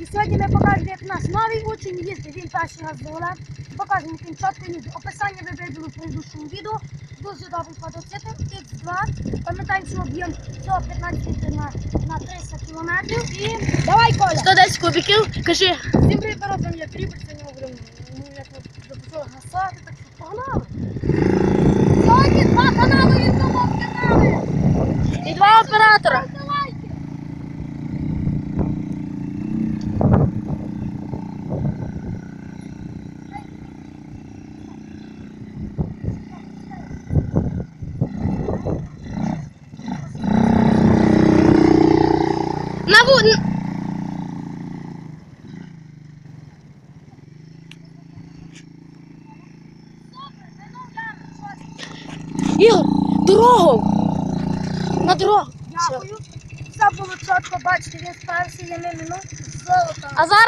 І сьогодні ми покажемо, як наш новий учень їздить. Він перший раз рулем. Покажемо, він чітко їздить. Описання ви виділи в предыдущому відео. Дуже добрий квадроцикл. X2. Пам'ятаємо, що об'єм цього 15 літрів на, на 300 кілометрів. І давай, Коля! 110 кубиків, кажи. Всім привіт, народ, я Тріпер, сьогодні ми будемо, ну, як ми записали, гасати, так що погнали. Сьогодні два канали, ютубов канали. І два оператора. На ву... Ігор, дорогу. На дорогу. Дякую. Все було чітко, бачити, він стався, я не минув золото. А зараз